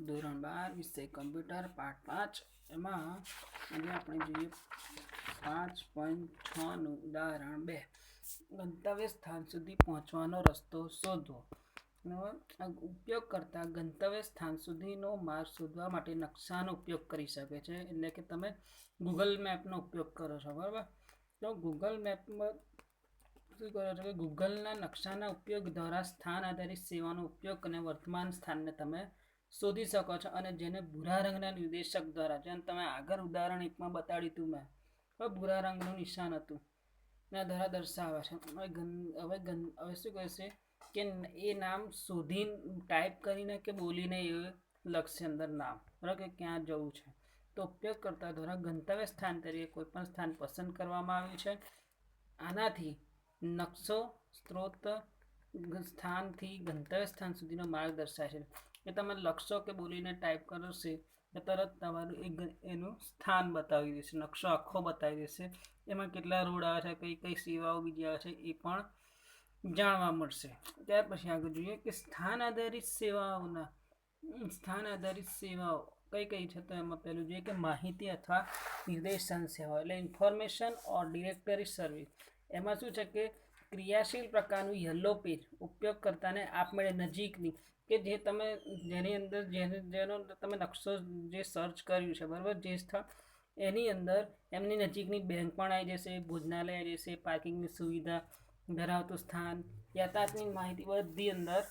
ધોરણ બાર, વિષય કમ્પ્યુટર, પાઠ પાંચ. એમાં આજે આપણે જોઈએ પાંચ પોઈન્ટ છનું ઉદાહરણ બે. ગંતવ્ય સ્થાન સુધી પહોંચવાનો રસ્તો શોધવો. ઉપયોગ કરતા ગંતવ્ય સ્થાન સુધીનો માર્ગ શોધવા માટે નકશાનો ઉપયોગ કરી શકે છે. એટલે કે તમે ગૂગલ મેપનો ઉપયોગ કરો છો, બરાબર? તો ગૂગલ મેપમાં શું કરો છો કે ગૂગલના નકશાના ઉપયોગ દ્વારા સ્થાન આધારિત સેવાનો ઉપયોગ અને વર્તમાન સ્થાનને તમે શોધી શકો છો અને જેને ભૂરા રંગના નિર્દેશક દ્વારા જેમ તમે આગળ ઉદાહરણ એકમાં બતાડ્યું હતું મેં. હવે ભૂરા રંગનું નિશાન હતું. એના દ્વારા દર્શાવે છે. હવે ગન હવે ગન હવે શું કહેશે કે એ નામ શોધી ટાઈપ કરીને કે બોલીને એ લખશે અંદર નામ. બરાબર કે ક્યાં જવું છે? તો ઉપયોગકર્તા દ્વારા ગંતવ્ય સ્થાન તરીકે કોઈપણ સ્થાન પસંદ કરવામાં આવ્યું છે. આનાથી નકશો, સ્ત્રોત, સ્થાનથી ગંતવ્ય સ્થાન સુધીનો માર્ગ દર્શાવે છે. એ તમે લખશો કે બોલીને ટાઈપ કરશે એ તરત તમારું એક એનું સ્થાન બતાવી દેશે, નકશો આખો બતાવી દેશે. એમાં કેટલા રોડ આવે છે, કઈ કઈ સેવાઓ બીજી આવે છે, એ પણ જાણવા મળશે. ત્યાર પછી આગળ જોઈએ કે સ્થાન આધારિત સેવાઓના, સ્થાન આધારિત સેવાઓ કઈ કઈ છે? તો એમાં પહેલું જોઈએ કે માહિતી અથવા નિર્દેશન સેવા એટલે ઇન્ફોર્મેશન ઓર ડિરેક્ટરી સર્વિસ એમાં શું છે કે ક્રિયાશીલ પ્રકારનું યલો પેજ ઉપયોગકર્તાને આપમેળે નજીકની કે જે તમે જેની અંદર જેને જેનો તમે નકશો જે સર્ચ કર્યું છે, બરાબર? જે સ્થળ એની અંદર એમની નજીકની બેંક પણ આવી જશે, ભોજનાલય આવી જશે પાર્કિંગની સુવિધા ધરાવતું સ્થાન, યાતાયાતની માહિતી બધી અંદર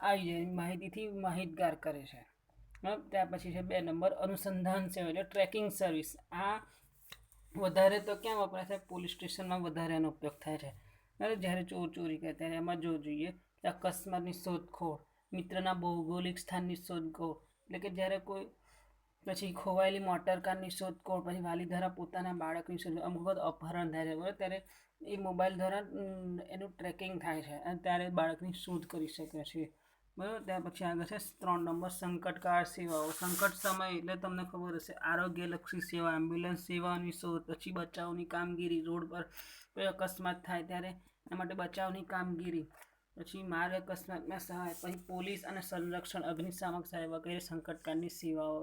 આવી જાય માહિતીથી માહિતગાર કરે છે. ત્યાર પછી છે બે નંબર અનુસંધાન સેવા એટલે ટ્રેકિંગ સર્વિસ આ વધારે તો ક્યાં વપરાય છે પોલીસ સ્ટેશનમાં વધારે એનો ઉપયોગ થાય છે. અને જ્યારે ચોર ચોરી કરે ત્યારે એમાં જો જોઈએ કે અકસ્માતની શોધખોળ, મિત્રના ભૌગોલિક સ્થાનની શોધખોળ, એટલે કે જ્યારે કોઈ પછી ખોવાયેલી મોટર કારની શોધખોળ, પછી વાલી દ્વારા પોતાના બાળકની શોધ અમુક વખત અપહરણ થાય છે, બરાબર? ત્યારે એ મોબાઈલ દ્વારા એનું ટ્રેકિંગ થાય છે અને ત્યારે બાળકની શોધ કરી શકે છે બરાબર? ત્યાર પછી આગળ છે ત્રણ નંબર સંકટકાળ સેવાઓ. સંકટ સમય એટલે તમને ખબર હશે, આરોગ્યલક્ષી સેવા એમ્બ્યુલન્સ સેવાની શોધ, પછી બચાવની કામગીરી, રોડ પર કોઈ અકસ્માત થાય ત્યારે એના માટે બચાવની કામગીરી, પછી માર્ગ અકસ્માતમાં સહાય, પછી પોલીસ અને સંરક્ષણ અગ્નિશામક સહાય વગેરે સંકટકાળની સેવાઓ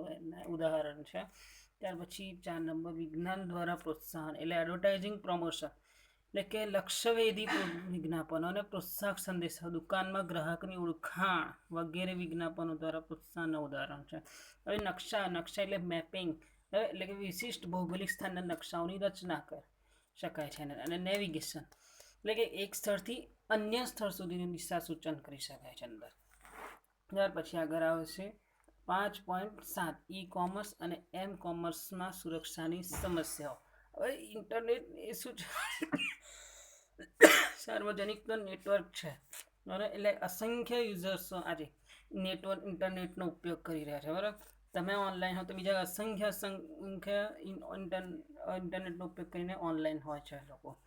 ઉદાહરણ છે. ત્યાર પછી ચાર નંબર, વિજ્ઞાન દ્વારા પ્રોત્સાહન એટલે એડવર્ટાઇઝિંગ પ્રમોશન એટલે કે લક્ષ્યવેધી વિજ્ઞાપનો અને પ્રોત્સાહક સંદેશા, દુકાનમાં ગ્રાહકની ઓળખાણ વગેરે વિજ્ઞાપનો દ્વારા પ્રોત્સાહનના ઉદાહરણ છે. હવે નકશા નકશા એટલે મેપિંગ. એટલે કે વિશિષ્ટ ભૌગોલિક સ્થાનના નકશાઓની રચના કરી શકાય છે અને નેવિગેશન. એટલે કે એક સ્થળથી અન્ય સ્થળ સુધીની દિશા સૂચન કરી શકાય છે અંદર. ત્યાર પછી આગળ આવશે પાંચ પોઈન્ટ સાત. ઈ કોમર્સ અને એમ કોમર્સમાં સુરક્ષાની સમસ્યાઓ. હવે ઇન્ટરનેટ એ શું સાર્વજનિક તો નેટવર્ક છે. બરાબર? એટલે અસંખ્ય યુઝર્સો આજે નેટવર્ક ઇન્ટરનેટનો ઉપયોગ કરી રહ્યા છે. બરાબર? તમે ઓનલાઈન હો તો બીજા અસંખ્ય અસંખ્ય ઇન્ટરનેટનો ઉપયોગ કરીને ઓનલાઈન હોય છે લોકો.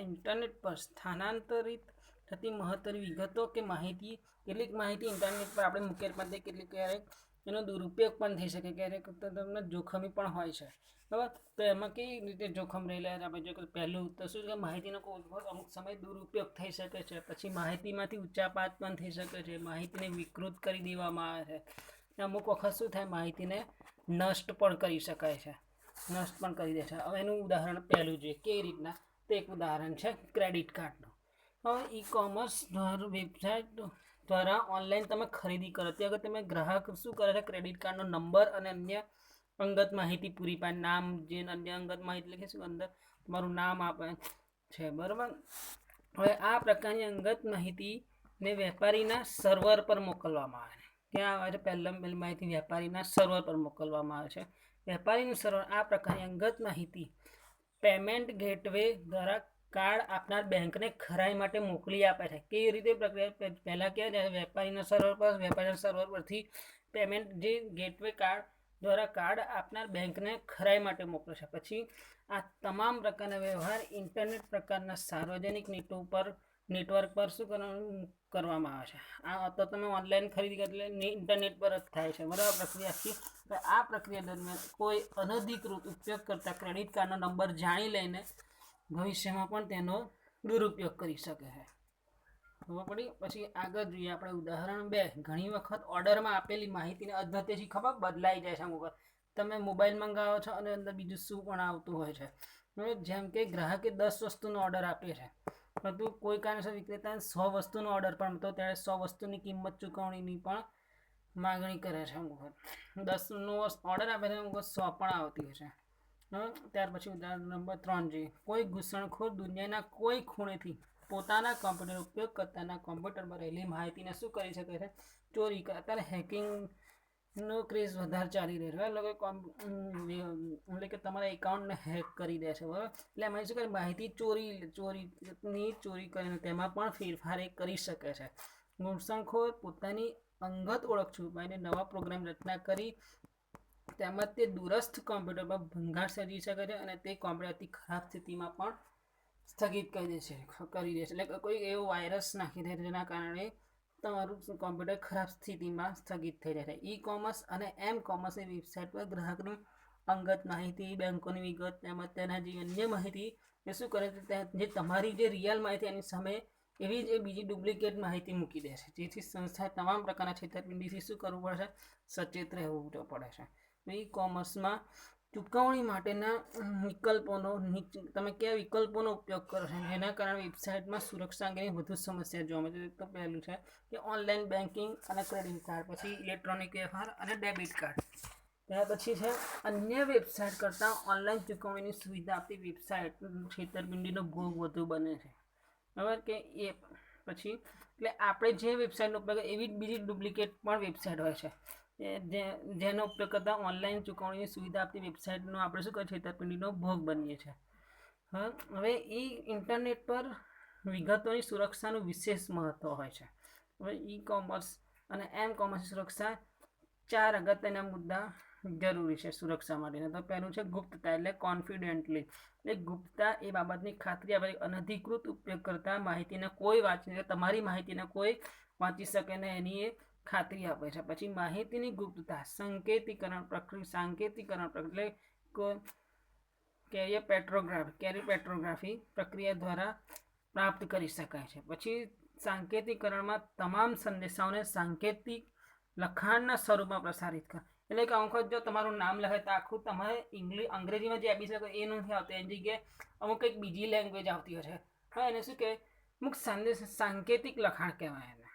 ઇન્ટરનેટ પર સ્થાનાંતરિત થતી મહત્વની વિગતો કે માહિતી, કેટલીક માહિતી ઇન્ટરનેટ પર આપણે મૂકેલ પણ કેટલીક ક્યારેક એનો દુરુપયોગ પણ થઈ શકે ક્યારેક તમને જોખમી પણ હોય છે. બરાબર? તો એમાં કઈ રીતે જોખમ રહેલા આપણે જો પહેલું તો શું કે માહિતીનો અમુક સમય દુરુપયોગ થઈ શકે છે. પછી માહિતીમાંથી ઉચ્ચાપાત પણ થઈ શકે છે. માહિતીને વિકૃત કરી દેવામાં આવે છે. અમુક વખત શું થાય? માહિતીને નષ્ટ પણ કરી શકાય છે. નષ્ટ પણ કરી દે છે. હવે એનું ઉદાહરણ પહેલું જોઈએ. કેવી રીતના? તો એક ઉદાહરણ છે ક્રેડિટ કાર્ડનું. હવે ઈ કોમર્સ વેબસાઇટ દ્વારા ઓનલાઈન તમે ખરીદી કરો. ત્યાં અગર તમે ગ્રાહક શું કરે છે? ક્રેડિટ કાર્ડનો નંબર અને અન્ય અંગત માહિતી પૂરી પાડે, નામ જે અન્ય અંગત માહિતી લખે શું અંદર તમારું નામ આપે છે, બરાબર? હવે આ પ્રકારની અંગત માહિતીને વેપારીના સર્વર પર મોકલવામાં આવે છે. ક્યાં આવે છે? પહેલાં પહેલી માહિતી વેપારીના સર્વર પર મોકલવામાં આવે છે. વેપારીનું સર્વર આ પ્રકારની અંગત માહિતી પેમેન્ટ ગેટવે દ્વારા કાર્ડ આપનાર બેંકને ખરાઈ માટે મોકલી આપે છે. કેવી રીતે પ્રક્રિયા? પહેલાં કહેવાય જ્યારે વેપારીના સર્વર પર, વેપારીના સર્વર પરથી પેમેન્ટ જે ગેટવે કાર્ડ દ્વારા કાર્ડ આપનાર બેંકને ખરાઈ માટે મોકલે છે. પછી આ તમામ પ્રકારના વ્યવહાર ઇન્ટરનેટ પ્રકારના સાર્વજનિક નેટો પર, નેટવર્ક પર શું કરવામાં આવે છે? આ તો તમે ઓનલાઈન ખરીદી એટલે ઇન્ટરનેટ પર જ થાય છે. બરાબર પ્રક્રિયા આખી આ પ્રક્રિયા દરમિયાન કોઈ અનધિકૃત ઉપયોગ કરતા ક્રેડિટ કાર્ડનો નંબર જાણી લઈને ભવિષ્યમાં પણ તેનો દુરુપયોગ કરી શકે છે. ખબર પડી? પછી આગળ જોઈએ આપણે ઉદાહરણ બે. ઘણી વખત ઓર્ડરમાં આપેલી માહિતીને અધ્યતેથી ખબર બદલાઈ જાય છે અમુક તમે મોબાઈલ મંગાવો છો અને અંદર બીજું શું પણ આવતું હોય છે. જેમ કે ગ્રાહકે દસ વસ્તુનો ઓર્ડર આપ્યો છે. પરંતુ કોઈ કારણસર વિક્રેતાને સો વસ્તુનો ઓર્ડર પણ તો ત્યારે સો વસ્તુની કિંમત ચૂકવણીની પણ માગણી કરે છે અમુક દસનો ઓર્ડર આપે છે, અમુક સો પણ આવતી હોય છે? ત્યાર પછી ઉદાહરણ નંબર ત્રણ જોઈએ કોઈ ઘૂસણખોર દુનિયાના કોઈ ખૂણેથી પોતાના કમ્પ્યુટર ઉપયોગકર્તાના કોમ્પ્યુટરમાં રહેલી માહિતીને શું કરી શકે છે? ચોરી કરે. અત્યારે હેકિંગનો ક્રેઝ વધારે ચાલી રહ્યો છે. એટલે એટલે કે તમારા એકાઉન્ટને હેક કરી દે છે, બરાબર? એટલે એમાં શું કરે? માહિતી ચોરી, ચોરીની ચોરી કરીને તેમાં પણ ફેરફાર એ કરી શકે છે. ઘૂસણખોર પોતાની અંગત ઓળખ છુપાઈને નવા પ્રોગ્રામ રચના કરી તેમજ તે દૂરસ્થ કોમ્પ્યુટર પર ભંગાર સર્જી શકે છે અને તે કોમ્પ્યુટરથી ખરાબ સ્થિતિમાં પણ સ્થગિત કરી દે છે કરી દે છે. એટલે કોઈ એવો વાયરસ નાખી દે જેના કારણે તમારું કોમ્પ્યુટર ખરાબ સ્થિતિમાં સ્થગિત થઈ જાય છે. ઈ કોમર્સ અને એમ કોમર્સની વેબસાઇટ પર ગ્રાહકની અંગત માહિતી, બેંકોની વિગત તેમજ તેના જે અન્ય માહિતી એ શું કરે છે જે તમારી જે રિયલ માહિતી એની સામે એવી જ બીજી ડુપ્લિકેટ માહિતી મૂકી દે છે. જેથી સંસ્થાએ તમામ પ્રકારના છેતરપિંડીથી શું કરવું પડશે સચેત રહેવું પડે છે. ઈ કોમર્સમાં ચૂકવણી માટેના વિકલ્પોનો તમે કયા વિકલ્પોનો ઉપયોગ કરો છો? એના કારણે વેબસાઇટમાં સુરક્ષા અંગેની વધુ સમસ્યા જોવા મળે છે. તો પહેલું છે કે ઓનલાઈન બેન્કિંગ અને ક્રેડિટ કાર્ડ, પછી ઇલેક્ટ્રોનિક વ્યવહાર અને ડેબિટ કાર્ડ. ત્યાર પછી છે અન્ય વેબસાઇટ કરતાં ઓનલાઈન ચૂકવણીની સુવિધા આપતી વેબસાઇટ છેતરપિંડીનો ભોગ વધુ બને છે. બરાબર? કે એ પછી, એટલે આપણે જે વેબસાઇટનો ઉપયોગ એવી જ બીજી ડુપ્લિકેટ પણ વેબસાઇટ હોય છે. જેનો ઉપયોગ કરતાં ઓનલાઈન ચૂકવણીની સુવિધા આપતી વેબસાઇટનો આપણે શું કરીએ, છેતરપિંડીનો ભોગ બનીએ છીએ. હવે એ ઇન્ટરનેટ પર વિગતોની સુરક્ષાનું વિશેષ મહત્ત્વ હોય છે. હવે ઈ કોમર્સ અને એમ કોમર્સની સુરક્ષા ચાર અગત્યના મુદ્દા જરૂરી છે સુરક્ષા માટેના. તો પહેલું છે ગુપ્તતા એટલે કોન્ફિડેન્ટલી એટલે ગુપ્તતા એ બાબતની ખાતરી આપે. અનધિકૃત ઉપયોગ કરતા માહિતીને કોઈ વાંચી તમારી માહિતીને કોઈ વાંચી શકે ને એની એ ખાતરી આપે છે. પછી માહિતીની ગુપ્તતા, સંકેતીકરણ પ્રક્રિયા, સાંકેતિકરણ એટલે કેરિયર પેટ્રોગ્રાફ કેરી પેટ્રોગ્રાફી પ્રક્રિયા દ્વારા પ્રાપ્ત કરી શકાય છે. પછી સાંકેતિકરણમાં તમામ સંદેશાઓને સાંકેતિક લખાણના સ્વરૂપમાં પ્રસારિત કર. એટલે કે અમુક જો તમારું નામ લખે તો આખું તમારે ઇંગ્લિશ અંગ્રેજીમાં જે આપી શકો એ નથી આવતું. એની જગ્યાએ અમુક કંઈક બીજી લેંગ્વેજ આવતી હોય છે. હા, એને શું કહેવાય? અમુક સંદેશ, સાંકેતિક લખાણ કહેવાય એને,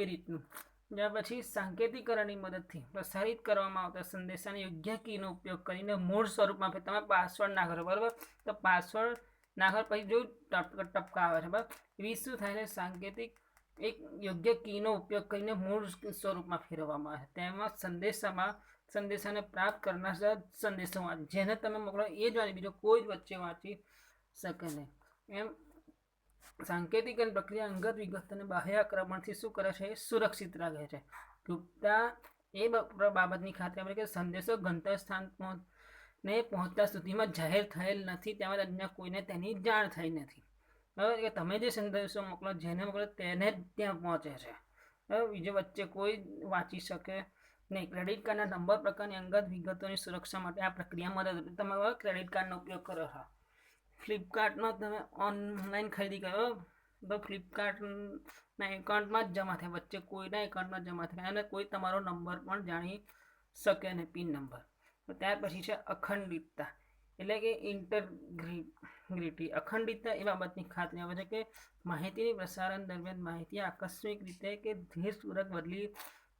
એ રીતનું. ત્યાર પછી સાંકેતિકરણની મદદથી પ્રસારિત કરવામાં આવતા સંદેશાને યોગ્ય કીનો ઉપયોગ કરીને મૂળ સ્વરૂપમાં તમે પાસવર્ડ ના કરો બરાબર? તો પાસવર્ડ નાખો, પછી જો ટપ, ટપકા આવે છે બરાબર? એવી શું થાય છે? સાંકેતિક એક યોગ્ય કીનો ઉપયોગ કરીને મૂળ સ્વરૂપમાં ફેરવવામાં આવે. છે તેમાં સંદેશામાં, સંદેશાને પ્રાપ્ત કરનાર સંદેશો વાંચે જેને તમે મોકલો એ જ વાંચી, બીજો કોઈ જ વચ્ચે વાંચી શકે નહીં. એમ સાંકેતિક અને પ્રક્રિયા અંગત વિગત અને બાહ્ય આક્રમણથી શું કરે છે એ સુરક્ષિત રાખે છે. ગુપ્તા એ બાબતની ખાતરી આપે કે સંદેશો ગંતવ્ય સ્થાન ને પહોંચતા સુધીમાં જાહેર થયેલ નથી તેમજ અન્ય કોઈને તેની જાણ થઈ નથી. બરાબર? કે તમે જે સંદેશો મોકલો, જેને મોકલો તેને જ ત્યાં પહોંચે છે. બરાબર? બીજો વચ્ચે કોઈ વાંચી શકે નહીં. ક્રેડિટ કાર્ડના નંબર પ્રકારની અંગત વિગતોની સુરક્ષા માટે આ પ્રક્રિયા મદદ, તમે ક્રેડિટ કાર્ડનો ઉપયોગ કરો છો. ફ્લિપકાર્ટનો તમે ઓનલાઈન ખરીદી કરો. તો ફ્લિપકાર્ટના એકાઉન્ટમાં જ જમા થાય. વચ્ચે કોઈના એકાઉન્ટમાં જમા થાય અને કોઈ તમારો નંબર પણ જાણી શકે નહીં પિન નંબર ત્યાર પછી છે અખંડિતતા. એટલે કે ઇન્ટરગ્રિટી અખંડિતતા એ બાબતની ખાતરી આવે છે કે માહિતીની પ્રસારણ દરમિયાન માહિતી આકસ્મિક રીતે કે ધીરપૂર્વક બદલી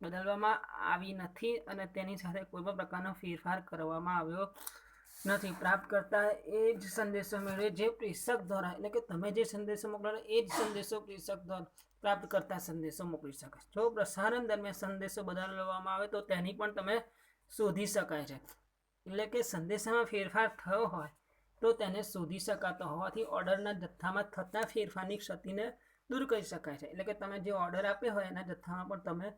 બદલવામાં આવી નથી અને તેની સાથે કોઈ પણ પ્રકારનો ફેરફાર કરવામાં આવ્યો નથી પ્રાપ્ત કરતા, એ જ સંદેશો મેળવે, જે પ્રેષક દ્વારા, એટલે કે તમે જે સંદેશો મોકલો એ જ સંદેશો પ્રેષક દ્વારા પ્રાપ્ત કરતા સંદેશો મોકલી શકે. જો પ્રસારણ દરમિયાન સંદેશો બદલવામાં આવે તો તેની પણ તમે શોધી શકાય છે. એટલે કે સંદેશામાં ફેરફાર થયો હોય તો તેને શોધી શકાતો હોવાથી ઓર્ડરના જથ્થામાં થતા ફેરફારની ક્ષતિને દૂર કરી શકાય છે. એટલે કે તમે જે ઓર્ડર આપ્યો હોય એના જથ્થામાં પણ તમે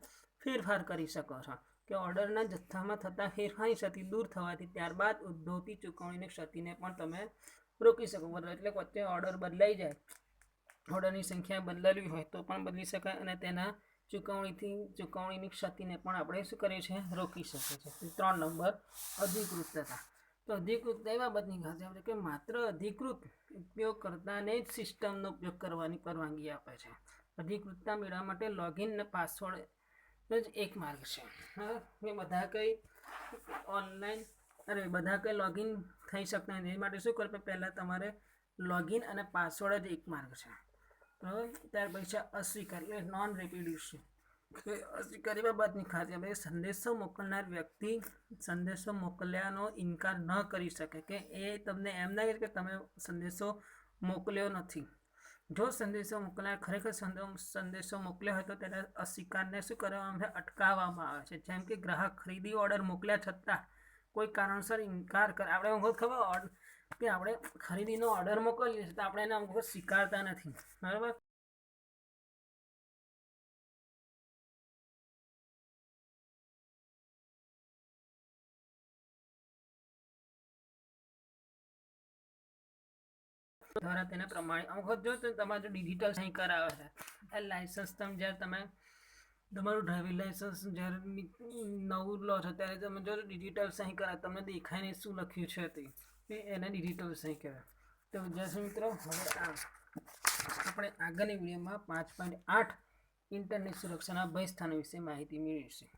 ફેરફાર કરી શકો છો. કે ઓર્ડરના જથ્થામાં થતા ફેરફારની ક્ષતિ દૂર થવાથી ત્યારબાદ ઉદ્ભવતી ચૂકવણીની ક્ષતિને પણ તમે રોકી શકો. એટલે વચ્ચે ઓર્ડર બદલાઈ જાય, ઓર્ડરની સંખ્યા બદલાવી હોય તો પણ બદલી શકાય અને તેના ચૂકવણીથી, ચૂકવણીની ક્ષતિને પણ આપણે શું કરીએ છીએ? રોકી શકીએ છીએ. ત્રણ નંબર, અધિકૃતતા. તો અધિકૃતતા એ બાબતની ખાસ આપણે કે માત્ર અધિકૃત ઉપયોગકર્તાને જ સિસ્ટમનો ઉપયોગ કરવાની પરવાનગી આપે છે. અધિકૃતતા મેળવવા માટે લોગિન અને પાસવર્ડ જ એક માર્ગ છે. હા, એ બધા કંઈ ઓનલાઈન અરે બધા કંઈ લોગિન થઈ શકતા નથી. એ માટે શું કરવું પહેલાં તમારે લોગિન અને પાસવર્ડ જ એક માર્ગ છે. બરાબર? ત્યાર પછી અસ્વીકાર એટલે નોન રેપિડ્યુશન કે અસ્વીકારી બાબતની ખાતરી આપણે સંદેશો મોકલનાર વ્યક્તિ સંદેશો મોકલ્યાનો ઇનકાર ન કરી શકે કે એ તમને એમ ના કે તમે સંદેશો મોકલ્યો નથી. જો સંદેશો મોકલનાર ખરેખર સંદો- સંદેશો મોકલ્યો હોય તો તેના અસ્વીકારને શું કરવામાં આવે? અટકાવવામાં આવે છે. જેમ કે ગ્રાહક ખરીદી ઓર્ડર મોકલ્યા છતાં કોઈ કારણસર ઇનકાર કરે. આપણે અમુક ખબર કે આપણે ખરીદીનો ઓર્ડર મોકલીએ છીએ તો આપણે એને અમુક સ્વીકારતા નથી. બરાબર? દ્વારા તેને પ્રમાણે અમુક વખત જો તમારે જો ડિજિટલ સહી કરાવે છે. એ લાઇસન્સ તમે જ્યારે તમે તમારું ડ્રાઇવિંગ લાઇસન્સ જ્યારે નવું લો છો ત્યારે તમે જો ડિજિટલ સહી કરાવે તમને દેખાય નહીં શું લખ્યું છે તે. એને ડિજિટલ સહી કહેવાય તો વિદ્યાર્થી મિત્રો, હવે આ આપણે આગળની વિડીયોમાં પાંચ પોઈન્ટ આઠ ઇન્ટરનેટ સુરક્ષાના ભય સ્થાનો વિશે માહિતી મેળવીશું.